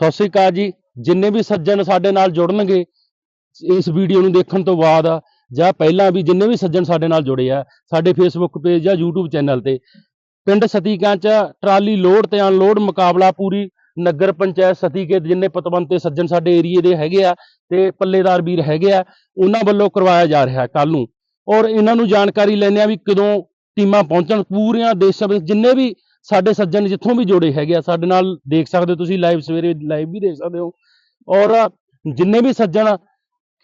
ਸਤਿ ਸ਼੍ਰੀ ਅਕਾਲ ਜੀ। ਜਿੰਨੇ ਵੀ ਸੱਜਣ ਸਾਡੇ ਨਾਲ ਜੁੜਨਗੇ, ਇਸ ਵੀਡੀਓ ਨੂੰ ਦੇਖਣ ਤੋਂ ਬਾਅਦ ਜਾਂ ਪਹਿਲਾਂ ਵੀ ਜਿੰਨੇ ਵੀ ਸੱਜਣ ਸਾਡੇ ਨਾਲ ਜੁੜੇ ਆ, ਸਾਡੇ ਫੇਸਬੁੱਕ ਪੇਜ ਜਾਂ YouTube ਚੈਨਲ ਤੇ, ਪਿੰਡ ਸਤੀਕਾਂ ਚ ਟਰਾਲੀ ਲੋਡ ਤੇ ਅਨਲੋਡ ਮੁਕਾਬਲਾ ਪੂਰੀ, ਨਗਰ ਪੰਚਾਇਤ ਸਤੀਕੇ ਜਿੰਨੇ ਪਤਵੰਤੇ ਸੱਜਣ ਸਾਡੇ ਏਰੀਏ ਦੇ ਹੈਗੇ ਆ ਤੇ ਪੱਲੇਦਾਰ ਵੀਰ ਹੈਗੇ ਆ, ਉਹਨਾਂ ਵੱਲੋਂ ਕਰਵਾਇਆ ਜਾ ਰਿਹਾ ਕੱਲ ਨੂੰ। ਔਰ ਇਹਨਾਂ ਨੂੰ ਜਾਣਕਾਰੀ ਲੈਣੇ ਆ ਵੀ ਕਦੋਂ ਟੀਮਾਂ ਪਹੁੰਚਣ, ਪੂਰੀਆਂ ਦੇਸ਼ਾਂ ਵਿੱਚ ਜਿੰਨੇ ਵੀ ਸਾਡੇ ਸੱਜਣ ਜਿੱਥੋਂ ਵੀ ਜੁੜੇ ਹੈਗੇ ਆ ਸਾਡੇ ਨਾਲ ਦੇਖ ਸਕਦੇ ਹੋ ਤੁਸੀਂ ਲਾਈਵ ਸਵੇਰੇ ਲਾਈਵ ਵੀ ਦੇਖ ਸਕਦੇ ਹੋ। ਔਰ ਜਿੰਨੇ ਵੀ ਸੱਜਣ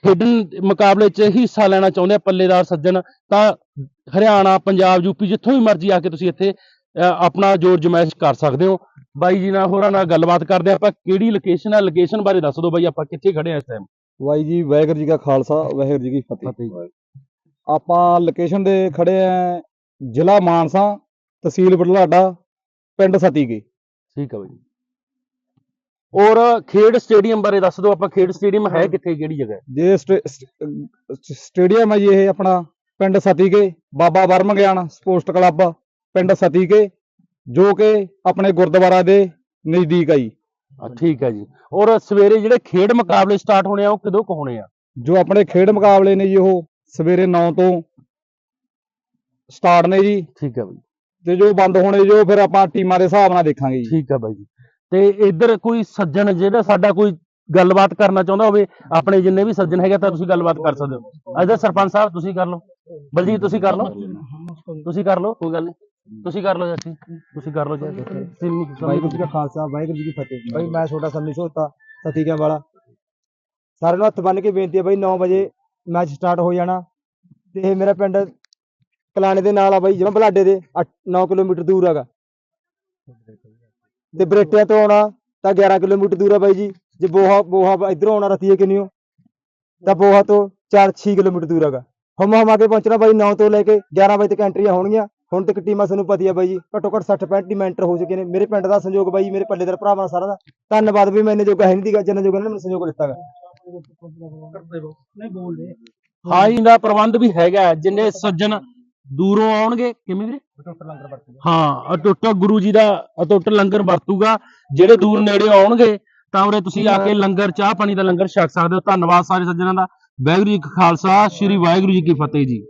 ਖੇਡਣ ਮੁਕਾਬਲੇ 'ਚ ਹਿੱਸਾ ਲੈਣਾ ਚਾਹੁੰਦੇ ਆ ਪੱਲੇਦਾਰ ਸੱਜਣ ਤਾਂ ਹਰਿਆਣਾ ਪੰਜਾਬ ਯੂਪੀ ਜਿੱਥੋਂ ਵੀ ਮਰਜ਼ੀ ਆ ਕੇ ਤੁਸੀਂ ਇੱਥੇ ਆਪਣਾ ਜੋਰ ਜਮਾਇਸ਼ ਕਰ ਸਕਦੇ ਹੋ। ਬਾਈ ਜੀ ਨਾਲ ਹੋਰਾਂ ਨਾਲ ਗੱਲਬਾਤ ਕਰਦੇ ਆ ਆਪਾਂ ਕਿਹੜੀ ਲੋਕੇਸ਼ਨ ਆ? ਲੋਕੇਸ਼ਨ ਬਾਰੇ ਦੱਸ ਦਿਓ ਬਾਈ ਆਪਾਂ ਕਿੱਥੇ ਖੜੇ ਆ ਇਸ ਟਾਈਮ ਵਾਈ ਜੀ ਵਾਹਿਗੁਰੂ ਜੀ ਕਾ ਖਾਲਸਾ ਵਾਹਿਗੁਰੂ ਜੀ ਕੀ ਫਤਿਹ। ਆਪਾਂ ਲੋਕੇਸ਼ਨ ਦੇ ਖੜੇ ਆ ਜ਼ਿਲ੍ਹਾ ਮਾਨਸਾ ਤਹਿਸੀਲ ਬੁਢਲਾਡਾ ਪਿੰਡ ਸਤੀਕੇ ਠੀਕ ਆ ਬਾਈ ਔਰ ਖੇਡ ਸਟੇਡੀਅਮ ਬਾਰੇ ਦੱਸ ਦਿਓ ਆਪਾਂ ਖੇਡ ਸਟੇਡੀਅਮ ਹੈ ਕਿੱਥੇ ਕਿਹੜੀ ਜਗ੍ਹਾ ਹੈ? ਜੇ ਸਟੇ- ਸਟ- ਸਟੇਡੀਅਮ ਹੈ ਜੀ ਇਹ ਆਪਣਾ ਪਿੰਡ ਸਤੀਕੇ ਬਾਬਾ ਬਰਮ ਗਿਆਨ ਸਪੋਰਟਸ ਕਲੱਬ ਪਿੰਡ ਸਤੀਕੇ ਜੋ ਕਿ ਆਪਣੇ ਗੁਰਦੁਆਰਾ ਦੇ ਨਜ਼ਦੀਕ ਆ ਜੀ। ਠੀਕ ਹੈ ਜੀ। ਔਰ ਸਵੇਰੇ ਜਿਹੜੇ ਖੇਡ ਮੁਕਾਬਲੇ ਸਟਾਰਟ ਹੋਣੇ ਆ ਉਹ ਕਦੋਂ ਕੁ ਹੋਣੇ ਆ? ਜੋ ਆਪਣੇ ਖੇਡ ਮੁਕਾਬਲੇ ਨੇ ਜੀ ਉਹ ਸਵੇਰੇ 9 ਤੋਂ ਸਟਾਰਟ ਨੇ ਜੀ। ਠੀਕ ਹੈ ਬਾਈ। ਤੇ ਜੋ ਬੰਦ ਹੋਣੇ ਜੋ ਫਿਰ ਆਪਾਂ ਟੀਮਾਂ ਦੇ ਹਿਸਾਬ ਨਾਲ ਦੇਖਾਂਗੇ ਜੀ। ਠੀਕ ਹੈ ਬਾਈ ਜੀ। ਤੇ ਇੱਧਰ ਕੋਈ ਸੱਜਣ ਜਿਹੜਾ ਸਾਡਾ ਕੋਈ ਗੱਲਬਾਤ ਕਰਨਾ ਚਾਹੁੰਦਾ ਹੋਵੇ ਆਪਣੇ ਜਿੰਨੇ ਵੀ ਸੱਜਣ ਹੈਗੇ ਤਾਂ ਤੁਸੀਂ ਗੱਲਬਾਤ ਕਰ ਸਕਦੇ ਹੋ। ਅਜਾ ਸਰਪੰਚ ਸਾਹਿਬ ਤੁਸੀਂ ਕਰ ਲਓ। ਬਲਜੀਤ ਤੁਸੀਂ ਕਰ ਲਓ। ਤੁਸੀਂ ਕਰ ਲਓ ਕੋਈ ਗੱਲ ਨਹੀਂ। ਤੁਸੀਂ ਕਰ ਲਓ ਜੀ ਤੁਸੀਂ ਕਰ ਲਓ ਜੀ। ਵਾਹਿਗੁਰੂ ਜੀ ਕਾ ਖਾਲਸਾ ਵਾਹਿਗੁਰੂ ਜੀ ਕੀ ਫਤਿਹ। ਬਾਈ ਮੈਂ ਛੋਟਾ ਸੰਨੀ ਸੋਤਾ ਸਤੀਕਿਆਂ ਵਾਲਾ ਸਾਰਿਆਂ ਨੂੰ ਹੱਥ ਬੰਨ ਕੇ ਬੇਨਤੀ ਹੈ ਬਾਈ 9 ਵਜੇ ਮੈਚ ਸਟਾਰਟ ਹੋ ਜਾਣਾ। ਤੇ ਇਹ ਮੇਰਾ ਪਿੰਡ ਕਲਾਣੇ ਦੇ ਨਾਲ ਆ ਬਾਈ ਜਿਵੇਂ ਬਲਾਡੇ ਦੇ 9 ਕਿਲੋਮੀਟਰ ਦੂਰ ਹੈਗਾ। ਤੇ ਬਰੇਟਿਆਂ ਤੋਂ ਆਉਣਾ ਤਾਂ 11 ਕਿਲੋਮੀਟਰ ਦੂਰ ਆ ਬਾਈ ਜੀ। ਜੇ ਬੋਹਾ ਬੋਹਾ ਇਧਰੋਂ ਆਉਣਾ ਰਤੀਏ ਕਿੰਨਿਓ ਤਾਂ ਬੋਹਾ ਤੋਂ 4-6 ਕਿਲੋਮੀਟਰ ਦੂਰ ਹੈਗਾ। ਹਮ ਹਮ ਆ ਕੇ ਪਹੁੰਚਣਾ ਬਾਈ 9 ਤੋਂ ਲੈ ਕੇ 11 ਵਜੇ ਤੱਕ ਐਂਟਰੀਆਂ ਹੋਣਗੀਆਂ। ਹੁਣ ਤੱਕ ਟੀਮਾਂ ਸਾਨੂੰ ਪਤੀ ਆ ਬਾਈ ਜੀ ਘੱਟੋ ਘੱਟ 60 65 ਟੀਮਾਂ ਹੋ ਚੁੱਕੀਆਂ ਨੇ। ਮੇਰੇ ਪਿੰਡ ਦਾ ਸੰਯੋਗ ਬਾਈ ਮੇਰੇ ਪੱਲੇਦਾਰ ਭਰਾਵਾਂ ਦਾ ਸਾਰਾ ਦਾ। ਧੰਨਵਾਦ ਵੀ ਮੈਨੇ ਜੋਗਾ ਹੈ ਨਹੀਂ ਦੀਗਾ ਜਿੰਨਾ ਜੋਗਾ ਨੇ ਮੈਨੂੰ ਸੰਯੋਗ ਦਿੱਤਾ ਗਾ। ਹਾਂ ਜੀ ਦਾ ਪ੍ਰਬੰਧ ਵੀ ਹੈਗਾ। ਜਿੰਨੇ ਸੱਜਣ ਦੂਰੋਂ ਆਉਣਗੇ ਕਿਵੇਂ ਵੀਰੇ? ਹਾਂ ਅਟੁੱਟ ਗੁਰੂ ਜੀ ਦਾ ਅਟੁੱਟ ਲੰਗਰ ਵਰਤੂਗਾ। ਜਿਹੜੇ ਦੂਰ ਨੇੜੇ ਆਉਣਗੇ ਤਾਂ ਉਰੇ ਤੁਸੀਂ ਆ ਕੇ ਲੰਗਰ ਚਾਹ ਪਾਣੀ ਦਾ ਲੰਗਰ ਛਕ ਸਕਦੇ ਹੋ। ਧੰਨਵਾਦ ਸਾਰੇ ਸੱਜਣਾਂ ਦਾ। ਵਾਹਿਗੁਰੂ ਜੀ ਕਾ ਖਾਲਸਾ ਸ੍ਰੀ ਵਾਹਿਗੁਰੂ ਜੀ ਕੀ ਫਤਿਹ ਜੀ।